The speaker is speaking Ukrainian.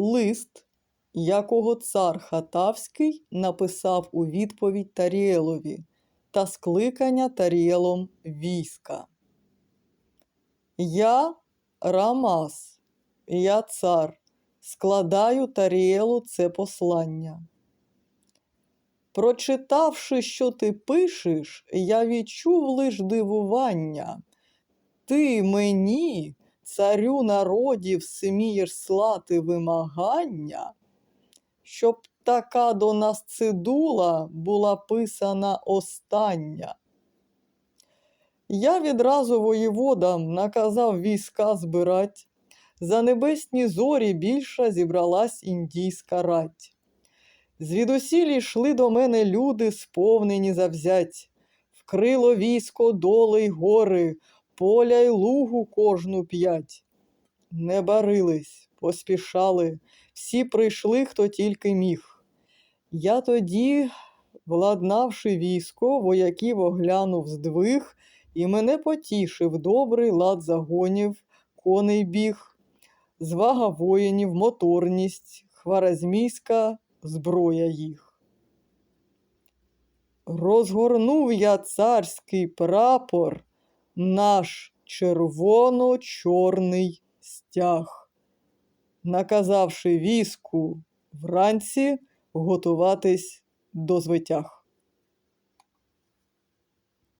лист, якого цар Хатавський написав у відповідь Таріелові та скликання Таріелом війська. Я Рамас, я цар, складаю Таріелу це послання. Прочитавши, що ти пишеш, я відчув лиш дивування. Ти мені, царю народів, смієш слати вимагання, щоб така до нас цидула була писана остання. Я відразу воєводам наказав війська збирать. За небесні зорі більша зібралась індійська рать. Звідусілі йшли до мене люди, сповнені завзять. Вкрило військо доли й гори, поля й лугу кожну п'ять. Не барились, поспішали, всі прийшли, хто тільки міг. Я тоді, владнавши військо, вояків оглянув здвиг, і мене потішив добрий лад загонів, коней біг, звага воїнів, моторність, хваразмійська зброя їх. Розгорнув я царський прапор, наш червоно-чорний стяг, наказавши війську вранці готуватись до звитяг.